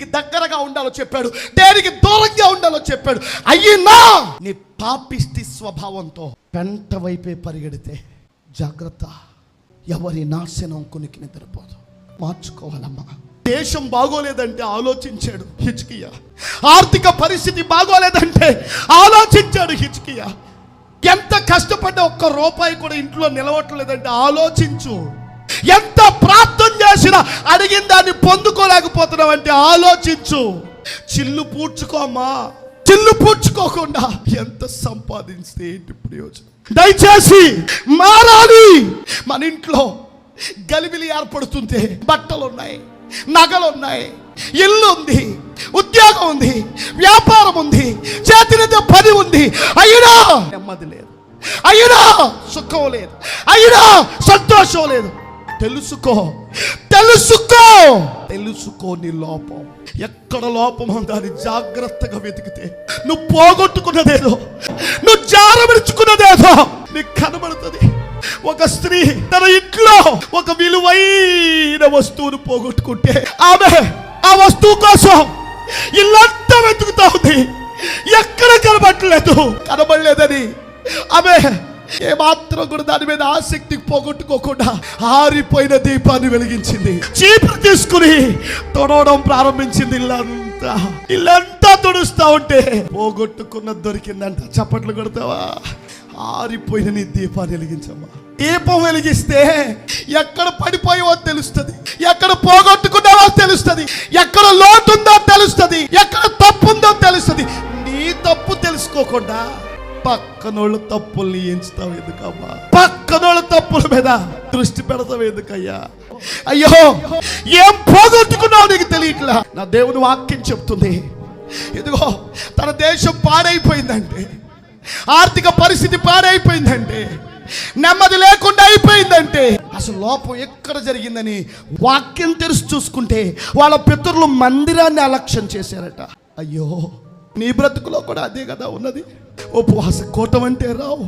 దేనికి దగ్గరగా ఉండాలో చెప్పాడు. దేనికి దూరంగా ఉండాలో చెప్పాడు. అయ్యినా నీ పాపిష్టి స్వభావంతో పెంట వైపే పరిగెడితే జాగ్రత్త. ఎవరి నాశనం కొనికి నిద్రపోదు. మార్చుకోవాలమ్మా. దేశం బాగోలేదంటే ఆలోచించాడు హిచ్కియా ఆర్థిక పరిస్థితి బాగోలేదంటే ఆలోచించాడు హిచ్కియా ఎంత కష్టపడ్డ ఒక్క రూపాయి కూడా ఇంట్లో నిలవట్లేదంటే ఆలోచించు. ఎంత ప్రార్థన చేసినా అడిగిన దాన్ని పొందుకోలేకపోతున్నావు అంటే ఆలోచించు. చిల్లు పూడ్చుకోమ్మా. చిల్లు పూడ్చుకోకుండా ఎంత సంపాదించితే ఏంటి ప్రయోజనం? దయచేసి మారాలి. మన ఇంట్లో గలిబిలి ఏర్పడుతుంటే బట్టలు ఉన్నాయి నగలు ఉన్నాయి ఇల్లు ఉంది ఉద్యోగం ఉంది వ్యాపారం ఉంది చేతినిద పని ఉంది. అయినా నెమ్మది లేదు. అయినా సుఖం లేదు. అయినా సంతోషం లేదు. తెలుసుకో. తెలుసుకో. తెలుసుకో నీ లోపం. ఎక్కడ లోపం ఉందని జాగ్రత్తగా వెతికితే. నువ్వు పోగొట్టుకున్నదేదో నువ్వు జారమిడుచుకున్నదేదో నీకు కనబడుతుంది. ఒక స్త్రీ తన ఇంట్లో ఒక విలువైన వస్తువును పోగొట్టుకుంటే ఆమె ఆ వస్తువు కోసం ఇల్లంతా వెతుకుతా ఉంది. ఎక్కడ కనబడలేదు. కనబడలేదని ఆమె ఏమాత్రం కూడా దాని మీద ఆసక్తి పోగొట్టుకోకుండా ఆరిపోయిన దీపాన్ని వెలిగించింది. చీపురు తీసుకుని తొడవడం ప్రారంభించింది ఇల్లంతా. ఇల్లంతా తుడుస్తా ఉంటే పోగొట్టుకున్న దొరికిందంట. చప్పట్లు కొడతావా? ఆరిపోయిన నీ దీపాన్ని వెలిగించమ్మా. దీపం వెలిగిస్తే ఎక్కడ పడిపోయావో తెలుస్తుంది. ఎక్కడ పోగొట్టుకున్నావో తెలుస్తుంది. ఎక్కడ లోటుందో తెలుస్తుంది. ఎక్కడ తప్పు ఉందో తెలుస్తుంది. నీ తప్పు తెలుసుకోకుండా పక్కనోళ్ళు తప్పుల్ని ఎంచుతావు ఎందుకమ్మా? పక్కనోళ్ళ తప్పుల మీద దృష్టి పెడతావు ఎందుకయ్యా? అయ్యో ఏం పోగొట్టుకున్నావు నీకు తెలియట్లా? నా దేవుని వాక్యం చెప్తుంది. ఇదిగో తన దేశం పాడైపోయిందంటే ఆర్థిక పరిస్థితి పాడైపోయిందంటే నెమ్మది లేకుండా అయిపోయిందంటే అసలు లోపం ఎక్కడ జరిగిందని వాక్యం తెరిచి చూసుకుంటే వాళ్ళ పితరులు మందిరాన్ని అలక్ష్యం చేశారట. అయ్యో నీ బ్రతుకులో కూడా అదే కదా ఉన్నది. ఉపవాస కోటం అంటే రావు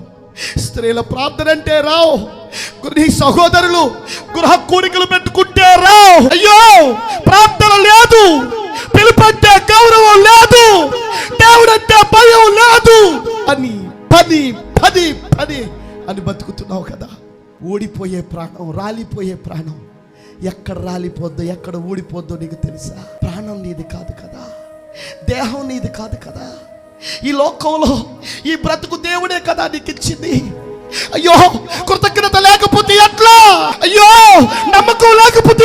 స్త్రీల ప్రార్థన అంటే రావు నీ సహోదరులు గృహ కూడికలు పెట్టుకుంటే రావు. అయ్యో ప్రార్థన లేదు పిలుపంటే గౌరవం లేదు దేవుడంటే భయం లేదు. అని పది పది పది అని బతుకుతున్నావు కదా. ఊడిపోయే ప్రాణం రాలిపోయే ప్రాణం. ఎక్కడ రాలిపోద్దో ఎక్కడ ఊడిపోద్దో నీకు తెలుసా? ప్రాణం నీది కాదు కదా. దేహం నీది కాదు కదా. ఈ లోకంలో ఈ బ్రతుకు దేవుడే కదా నీకు ఇచ్చింది. అయ్యో కృతజ్ఞత లేకపోతే ఎట్లా? అయ్యో నమ్మకం లేకపోతే